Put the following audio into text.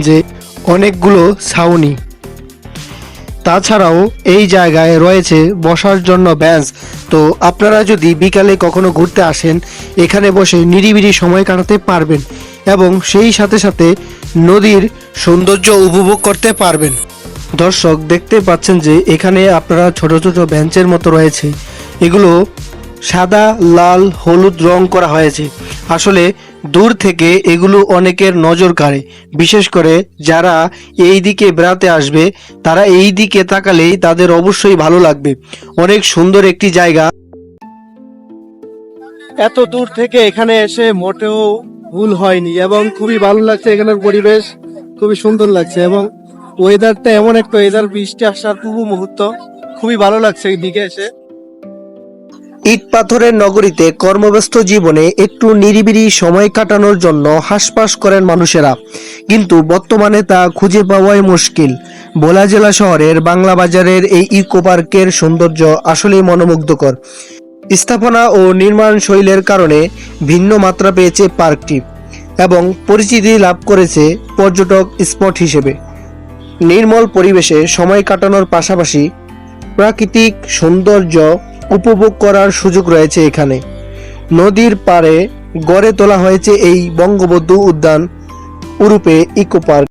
যে অনেকগুলো ছাউনি। তাছাড়াও এই জায়গায় রয়েছে বসার জন্য বেঞ্চ তো আপনারা যদি বিকালে কখনো ঘুরতে আসেন, এখানে বসে নিরিবিলি সময় কাটাতে পারবেন এবং সেই সাথে সাথে নদীর সৌন্দর্য উপভোগ করতে পারবেন। দর্শক, দেখতে পাচ্ছেন যে এখানে আপনারা ছোট ছোট বেঞ্চের মতো রয়েছে। এগুলো সাদা, লাল, হলুদ রং করা হয়েছে। আসলে দূর থেকে এগুলো অনেকের নজর কাড়ে। বিশেষ করে যারা এই দিকে বেড়াতে আসবে, তারা এই দিকে তাকালেই তাদের অবশ্যই ভালো লাগবে। অনেক সুন্দর একটি জায়গা। এত দূর থেকে এখানে এসে মোটেও ভুল হয়নি এবং খুবই ভালো লাগছে এখানের পরিবেশ, খুবই সুন্দর লাগছে এবং ওয়েদারটা এমন একটা ওয়েদার বৃষ্টি আসার পূর্ব মুহূর্ত, খুবই ভালো লাগছে এইদিকে এসে। ইট পাথরের নগরীতে কর্মব্যস্ত জীবনে একটু নিরিবিলি সময় কাটানোর জন্য হাসপাস করেন মানুষেরা। কিন্তু বর্তমানে তা খুঁজে পাওয়াই মুশকিল। ভোলা জেলা শহরের বাংলা বাজারের এই ইকো পার্কের সৌন্দর্য আসলেই মনোমুগ্ধকর। স্থাপনা ও নির্মাণ শৈলের কারণে ভিন্ন মাত্রা পেয়েছে পার্কটি এবং পরিচিতি লাভ করেছে পর্যটক স্পট হিসেবে। নির্মল পরিবেশে সময় কাটানোর পাশাপাশি প্রাকৃতিক সৌন্দর্য উপভোগ করার সুযোগ রয়েছে এখানে। নদীর পাড়ে গড়ে তোলা হয়েছে এই বঙ্গবন্ধু উদ্যান, উরূপে ইকো পার্ক।